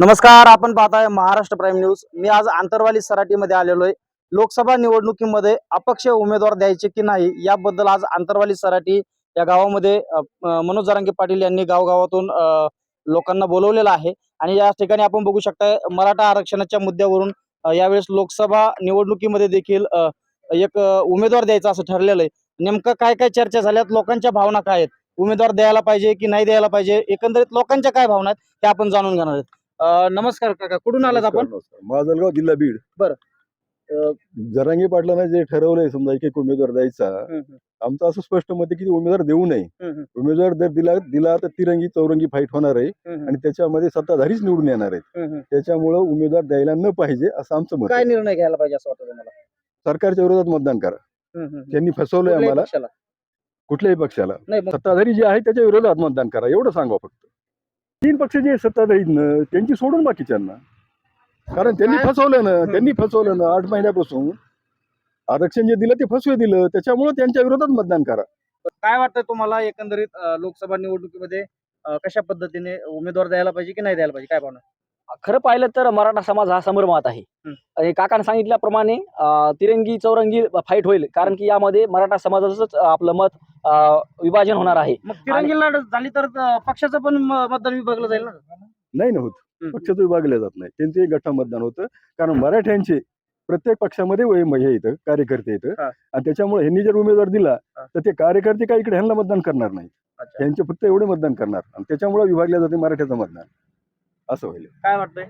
नमस्कार आपण पाहताय महाराष्ट्र प्राईम न्यूज. मी आज आंतरवाली सराटीमध्ये आलेलो आहे लोकसभा निवडणुकीमध्ये अपक्ष उमेदवार द्यायचे की नाही याबद्दल आज आंतरवाली सराटी या गावामध्ये मनोज जरांगे पाटील यांनी गावगावातून लोकांना बोलवलेलं आहे. आणि या ठिकाणी आपण बघू शकताय मराठा आरक्षणाच्या मुद्द्यावरून यावेळेस लोकसभा निवडणुकीमध्ये देखील एक उमेदवार द्यायचा असं ठरलेलं आहे नेमकं काय काय चर्चा झाल्यात लोकांच्या भावना काय आहेत? उमेदवार द्यायला पाहिजे की नाही द्यायला पाहिजे? एकंदरीत लोकांच्या काय भावना आहेत ते आपण जाणून घेणार आहेत. अ, नमस्कार काका. कुठून आलात आपण? नमस्कार. माजलगाव जिल्हा बीड. बरं. अं, जरांगे पाटलांना जे ठरवलंय समजा एक एक उमेदवार द्यायचा हम्म, हम्म, आमचं असं स्पष्ट मत आहे की उमेदवार देऊ नये. हम्म, उमेदवार जर दिला दिला तर तिरंगी चौरंगी फाईट होणार आहे हम्म, आणि त्याच्यामध्ये सत्ताधारीच निवडून येणार आहेत. हम्म, हम्म. त्याच्यामुळं उमेदवार द्यायला न पाहिजे असं आमचं मत काय आहे. निर्णय घ्यायला पाहिजे असं वाटतं तुम्हाला? सरकारच्या विरोधात मतदान करा. हम्म, हम्म, हम्म. त्यांनी फसवलंय कुठल्याही आम्हाला पक्षाला? कुठल्याही पक्षाला. नाही मग सत्ताधारी जे आहे त्याच्या विरोधात मतदान करा. एवढं सांगा फक्त. तीन पक्ष जे सत्ताधारी त्यांची सोडून बाकीच्यांना. कारण त्यांनी? फसवलं ना. त्यांनी फसवलं ना आठ महिन्यापासून. आरक्षण जे दिलं ते फसवे दिलं त्याच्यामुळे त्यांच्या विरोधात मतदान करा. काय वाटतं तुम्हाला एकंदरीत लोकसभा निवडणुकीमध्ये कशा पद्धतीने उमेदवार द्यायला पाहिजे की नाही द्यायला पाहिजे? काय भावना? खरं पाहिलं तर मराठा समाज हा समरमात आहे. आणि काकाने सांगितल्याप्रमाणे तिरंगी चौरंगी फाईट होईल कारण की यामध्ये मराठा समाजाचंच आपलं मत अं, विभाजन होणार आहे. मग तिरंगी लढत झाली तर पक्षाचं पण मतदान विभागलं जाईल ना? नाही ना होत. पक्षाचं विभागले जात नाही. त्यांचे एक गठ्ठा मतदान होतं. कारण मराठ्यांचे प्रत्येक पक्षामध्ये वय- म- हे येतं कार्यकर्ते येतं. आणि त्याच्यामुळे ह्यांनी जर उमेदवार दिला. तर ते कार्यकर्ते काही इकडे ह्यांना मतदान करणार नाही त्यांचे फक्त एवढे मतदान करणार. आणि त्याच्यामुळे विभागल्या जाते मराठ्याचं मतदान. असं होईल. काय वाटतंय?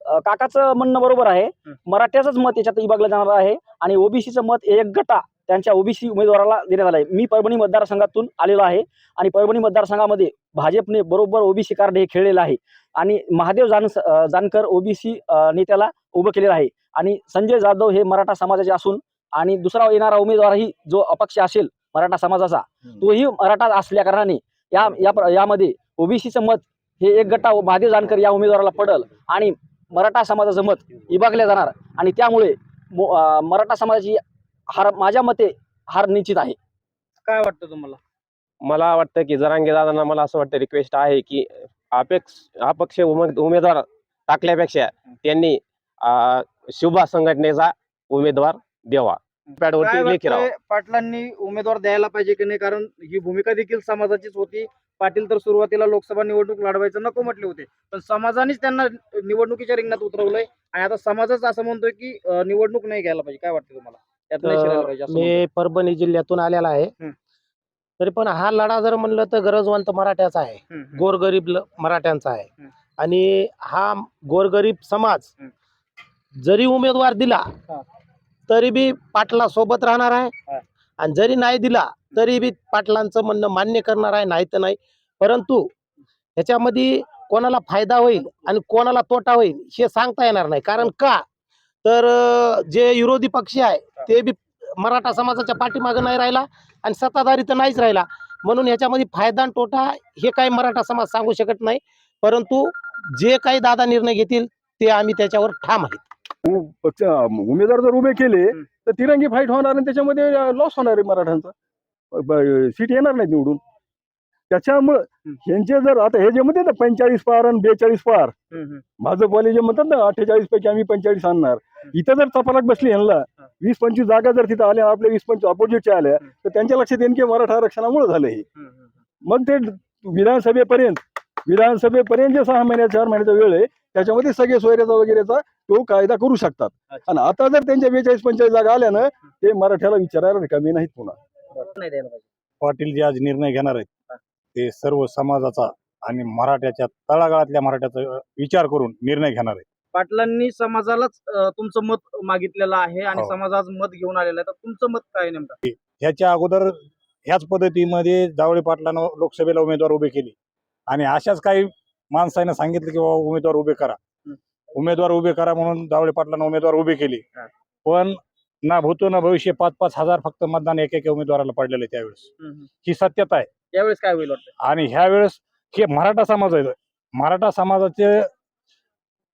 अं, काकाचं म्हणणं बरोबर आहे. मराठ्याचंच मत याच्यात विभागलं जाणार आहे आणि ओबीसीचं मत एक गटा त्यांच्या ओबीसी उमेदवाराला देण्यात आलं आहे मी परभणी मतदारसंघातून आलेलो आहे आणि परभणी मतदारसंघामध्ये भाजपने बरोबर ओबीसी कार्ड हे खेळलेलं आहे आणि महादेव जान अं, जानकर ओबीसी नेत्याला उभं केलेलं आहे आणि संजय जाधव हे मराठा समाजाचे असून आणि दुसरा येणारा उमेदवारही जो अपक्ष असेल मराठा समाजाचा तोही मराठा असल्या कारणाने या या प्र- यामध्ये ओबीसीचं मत हे एक गटा महादेव जानकर या उमेदवाराला पडल आणि मराठा समाजाचं मत विभागलं जाणार. आणि त्यामुळे मराठा समाजाची हार माझ्या मते हार निश्चित आहे. काय वाटतं तुम्हाला? मला वाटतं की जरांगे दादांना मला असं वाटतं रिक्वेस्ट आहे की अपेक्ष अपक्ष उमे- उमेदवार टाकल्यापेक्षा त्यांनी शुभा संघटनेचा उमेदवार द्यावा. पॅडवरती पाटलांनी उमेदवार द्यायला पाहिजे की नाही? कारण ही भूमिका देखील समाजाचीच होती. पाटील तर सुरुवातीला लोकसभा निवडणूक लढवायचं नको म्हटले होते पण समाजानेच त्यांना निवडणुकीच्या रिंगणात उतरवलंय आणि आता समाजच असं म्हणतोय की निवडणूक नाही घ्यायला पाहिजे काय वाटतं तुम्हाला त्यात. मी परभणी जिल्ह्यातून आलेला आहे. तरी पण हा लढा जर म्हणलं तर गरजवंत मराठ्याचा आहे. गोरगरीब मराठ्यांचा आहे. आणि हा गोरगरीब समाज. जरी उमेदवार दिला. तरी बी पाटला सोबत राहणार. आहे आणि जरी नाही दिला तरी बी पाटलांचं म्हणणं मान्य करणार आहे नाही तर नाही. परंतु ह्याच्यामध्ये कोणाला फायदा होईल आणि कोणाला तोटा होईल हे सांगता येणार नाही. कारण का? तर जे विरोधी पक्ष आहे ते बी मराठा समाजाच्या पाठीमागे नाही राहिला आणि सत्ताधारी तर नाहीच राहिला. म्हणून ह्याच्यामध्ये फायदा आणि तोटा हे काही मराठा समाज सांगू शकत नाही. परंतु जे काही दादा निर्णय घेतील ते आम्ही त्याच्यावर ठाम आहेत. उमेदवार जर उभे केले. तर तिरंगी फाईट होणार आणि त्याच्यामध्ये लॉस होणार आहे मराठ्यांचा. सीट येणार नाही निवडून. त्याच्यामुळं. ह्यांचे जर आता हे जे म्हणते ना पंचेचाळीस पार आणि बेचाळीस पार. भाजपवाले जे म्हणतात ना अठ्ठेचाळीस पैकी आम्ही पंचेचाळीस आणणार. इथं जर चपालाक बसली यांना वीस पंचवीस जागा जर तिथं आल्या आपल्या वीस पंचवीस अपोजिटच्या आल्या तर त्यांच्या लक्षात येईन की मराठा आरक्षणामुळे झालं हे. मग ते विधानसभेपर्यंत विधानसभेपर्यंत जे सहा महिन्या चार महिन्याचा वेळ आहे त्याच्यामध्ये सगळे सोयऱ्याचा वगैरेचा तो कायदा करू शकतात. आणि आता जर त्यांच्या बेचाळीस पंचेचाळीस जागा आल्या ना ते मराठ्याला विचारायला रिकामी नाहीत पुन्हा पाटील जे आज निर्णय घेणार आहेत ते सर्व समाजाचा आणि मराठ्याच्या तळागाळातल्या मराठ्याचा विचार करून निर्णय घेणार आहेत. पाटलांनी समाजालाच तुमचं मत मागितलेलं आहे आणि हो. समाज आज मत घेऊन आलेला आहे. तर तुमचं मत काय नेमकं? ह्याच्या अगोदर ह्याच पद्धतीमध्ये जावळे पाटलानं लोकसभेला उमेदवार उभे केले. आणि अशाच काही माणसाने सांगितलं की बाबा उमेदवार उभे करा. उमेदवार उभे करा म्हणून जावळे पाटलानं उमेदवार उभे केले. पण ना भूतो ना भविष्य पाच पाच हजार फक्त मतदान एक एक उमेदवाराला पडलेले त्यावेळेस. ही सत्यता आहे. यावेळेस काय होईल आणि ह्या वेळेस हे मराठा समाज आहे. मराठा समाजाचे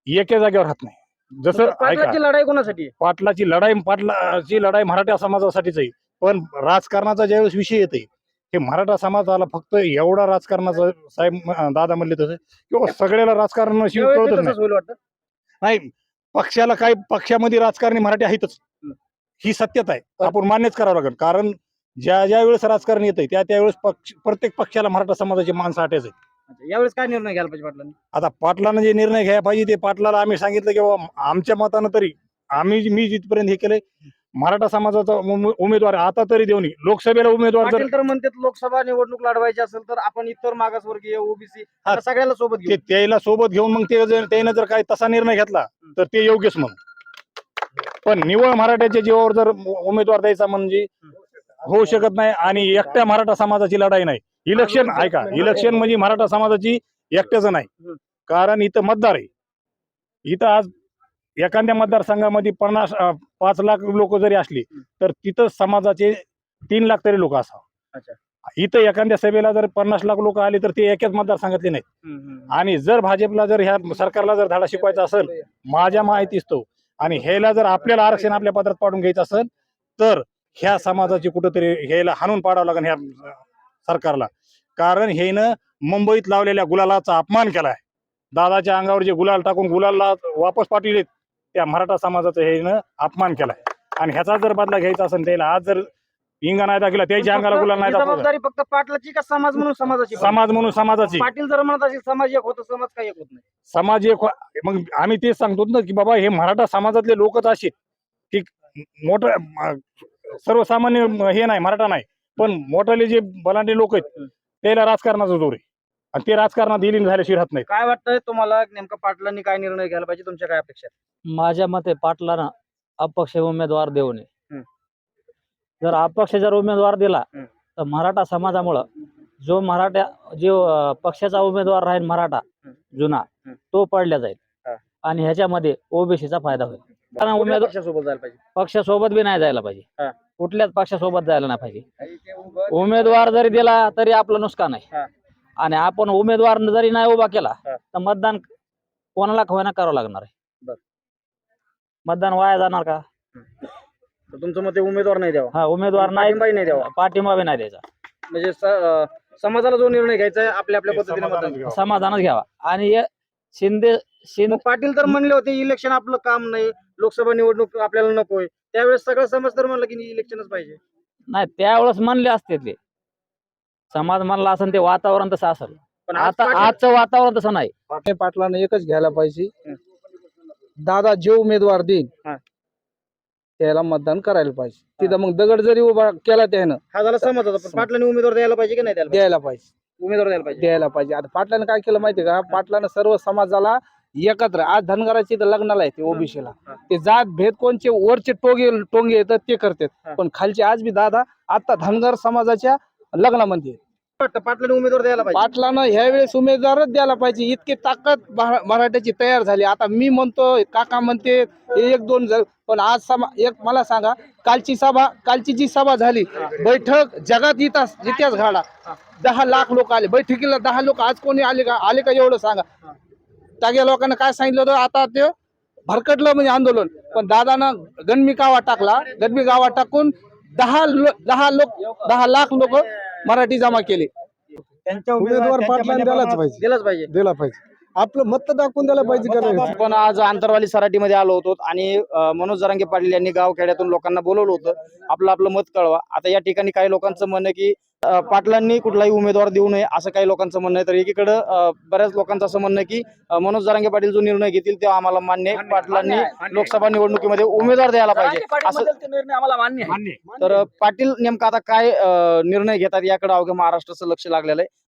एके जागेवर राहत नाही. जसं ऐका पाटलाची लढाई कोणासाठी? पाटलाची लढाई पाटलाची लढाई मराठा समाजासाठीच आहे. पण राजकारणाचा ज्यावेळेस विषय येते हे मराठा समाजाला फक्त एवढा राजकारणाचा साहेब दादा म्हणले तसं किंवा सगळ्याला ते नाही पक्षाला काही पक्षामध्ये राजकारणी मराठी आहेतच. ही. सत्यता आहे. आपण मान्यच करावं लागेल. कारण ज्या ज्या वेळेस राजकारण येतंय त्या त्यावेळेस पक्ष प्रत्येक पक्षाला मराठा समाजाची माणसं आटेच आहे यावेळेस काय निर्णय घ्यायला पाहिजे पाटलांनी? आता पाटलानं जे निर्णय घ्यायला पाहिजे ते पाटलाला आम्ही सांगितलं की बाबा आमच्या मतानं तरी आम्ही मी जिथपर्यंत हे केलंय मराठा समाजाचा उमे- उमेदवार आता तरी देऊन लोकसभेला उमेदवार जर पाटील तर म्हणतात लोकसभा निवडणूक लढवायची असेल तर आपण इतर मागासवर्गीय ओबीसी हा. सगळ्याला सोबत घेऊ. ते त्याला सोबत घेऊन मग ते जर त्यानं जर काही तसा निर्णय घेतला तर ते योग्यच मग. पण निवळ मराठ्याच्या जीवावर जर उमेदवार द्यायचा म्हणजे होऊ शकत नाही आणि एकट्या मराठा समाजाची लढाई नाही. इलेक्शन ऐका इलेक्शन म्हणजे मराठा समाजाची एकट्याच नाही. कारण इथं मतदार आहे. इथं आज एखाद्या मतदारसंघामध्ये पन्नास पाच लाख लोक जरी असली तर तिथं समाजाचे तीन लाख तरी लोक असावं. अच्छा. इथं एखाद्या सभेला जर पन्नास लाख लोक आले तर ते एकाच मतदारसंघातले नाहीत. आणि जर भाजपला जर ह्या सरकारला जर धडा शिकवायचा असेल माझ्या माहितीच तो. आणि ह्याला जर आपल्याला आरक्षण आपल्या पत्रात पाडून घ्यायचं असेल तर ह्या समाजाची कुठंतरी ह्याला हाणून पाडावं लागेल ह्या सरकारला. कारण ह्यानं मुंबईत लावलेल्या गुलालाचा अपमान केलाय. दादाच्या अंगावर जे गुलाल टाकून गुलालला वापस पाठविलेत त्या मराठा समाजाचा ह्यानं अपमान केलाय. आणि ह्याचा जर बदला घ्यायचा असेल त्याला आज जर इंगा नाही दाखला त्याच्या अंगाला गुलाल नाही ही दाखवला. जबाबदारी फक्त पाटलाची का समाज म्हणून समाजाची? समाज म्हणून समाजाची. पाटील जर म्हणत असेल समाज एक होतं समाज काही एक होत नाही? समाज एक व्हा- मग आम्ही तेच सांगतो ना की बाबा हे मराठा समाजातले लोकच असे की मोठ सर्वसामान्य हे नाही मराठा नाही. पण मोठाले जे बलांडे लोक आहेत त्याला राजकारणाचा जोर आहे. आणि ते राजकारणात विलीन झाल्याशिवाय राहत नाही काय वाटतंय तुम्हाला नेमकं पाटलांनी काय निर्णय घ्यायला पाहिजे तुमच्या काय अपेक्षा आहेत? माझ्या मते पाटलानं अपक्ष उमेदवार देऊ नये हम्म. जर अपक्ष जर उमेदवार दिला हम्म. तर मराठा समाजामुळं जो मराठा जो अं, पक्षाचा उमेदवार राहील मराठा. जुना हम्म. तो पडल्या जाईल हा. आणि ह्याच्यामध्ये ओबीसीचा फायदा होईल कारण कुठल्या उमेदवार पक्षासोबत जायला पाहिजे पक्षासोबत बी नाही जायला हा. पाहिजे कुठल्याच पक्षासोबत जायला नाही पाहिजे उमेदवार जरी दिला तरी आपलं नुकसान आहे. आणि आपण उमेदवार जरी नाही उभा केला हा. तर मतदान कोणाला होईना करावं लागणार आहे. बर. मतदान वाया जाणार का? तर तुमचं मते उमेदवार नाही द्यावा. हा उमेदवार नाही पाठिंबाही नाही द्यावा. पाठिंबा बी नाही द्यायचा. म्हणजे स- अं, समाजाला जो निर्णय घ्यायचा आहे आपल्या आपल्या पद्धतीने समाधानच मतदान घ्यावं. समाधानच घ्यावा. आणि हे शिंदे शिंदे मग पाटील तर म्हणले होते इलेक्शन आपलं काम नाही लोकसभा निवडणूक आपल्याला नकोय. त्यावेळेस सगळं समाज तर म्हणलं की इलेक्शनच पाहिजे. नाही त्यावेळेस म्हणले असते ते. समाज म्हणला असेल ते वातावरण तसं असेल. पण आज आता पाटील- आजचं वातावरण तसं नाही. पाटलानं एकच घ्यायला पाहिजे. दादा जे उमेदवार देईल हा. त्याला मतदान करायला पाहिजे. तिथं मग दगड जरी उभा केला त्यानं हा झाला समज पण पाटलांनी उमेदवार द्यायला पाहिजे की नाही द्यायला पाहिजे? द्यायला पाहिजे. उमेदवार द्यायला पाहिजे. द्यायला पाहिजे. आता पाटलानं काय केलं माहितीये का? पाटलानं सर्व समाजाला एकत्र आज धनगराची तर लग्नाला आहे ते ओबीसीला. हा. ते जात भेद कोणचे वरचे टोगे टोंगे येतात ते करतात. हा. पण खालचे आज बी दादा आता धनगर समाजाच्या लग्नामध्ये वाटतं पाटलांनी उमेदवार द्यायला पाहिजे. पाटलानं ह्यावेळेस उमेदवारच द्यायला पाहिजे. इतकी ताकद महा- मराठ्याची तयार झाली. आता मी म्हणतो काका म्हणते एक दोन जण पण आज सभा एक मला सांगा कालची सभा कालची जी सभा झाली बैठक जगात इतिहास इतिहास घडा दहा लाख लोक आले. बैठकीला दहा लोक आज कोणी आले का आले का एवढं सांगा. त्या लोकांना काय सांगितलं होतं? आता ते भरकटलं म्हणजे आंदोलन. पण दादानं गणमी गावा टाकला. गणमी गावा टाकून दहा लो- दहा लोक दहा लाख लोक मराठी जमा केले. त्यांच्या उमेदवार पाटलांनी द्यायलाच पाहिजे. दिलाच पाहिजे. दिला पाहिजे. आपलं मत दाखवून द्यायला पाहिजे का नाही? आपण आज आंतरवाली सराटीमध्ये आलो होतो आणि अं, मनोज जरांगे पाटील यांनी गावखेड्यातून लोकांना बोलवलं होतं. आपलं आपलं मत कळवा. आता या ठिकाणी काही लोकांचं म्हणणं आहे की पाटलांनी कुठलाही उमेदवार देऊ नये असं काही लोकांचं म्हणणं आहे. तर एकीकडं बऱ्याच लोकांचं असं म्हणणं आहे की मनोज जरांगे पाटील जो निर्णय घेतील तो आम्हाला मान्य आहे. पाटलांनी लोकसभा निवडणुकीमध्ये उमेदवार द्यायला पाहिजे. असं निर्णय आम्हाला मान्य आहे. तर पाटील नेमका आता काय निर्णय घेतात याकडे अवघ्या महाराष्ट्राचं लक्ष लागलेलं आहे.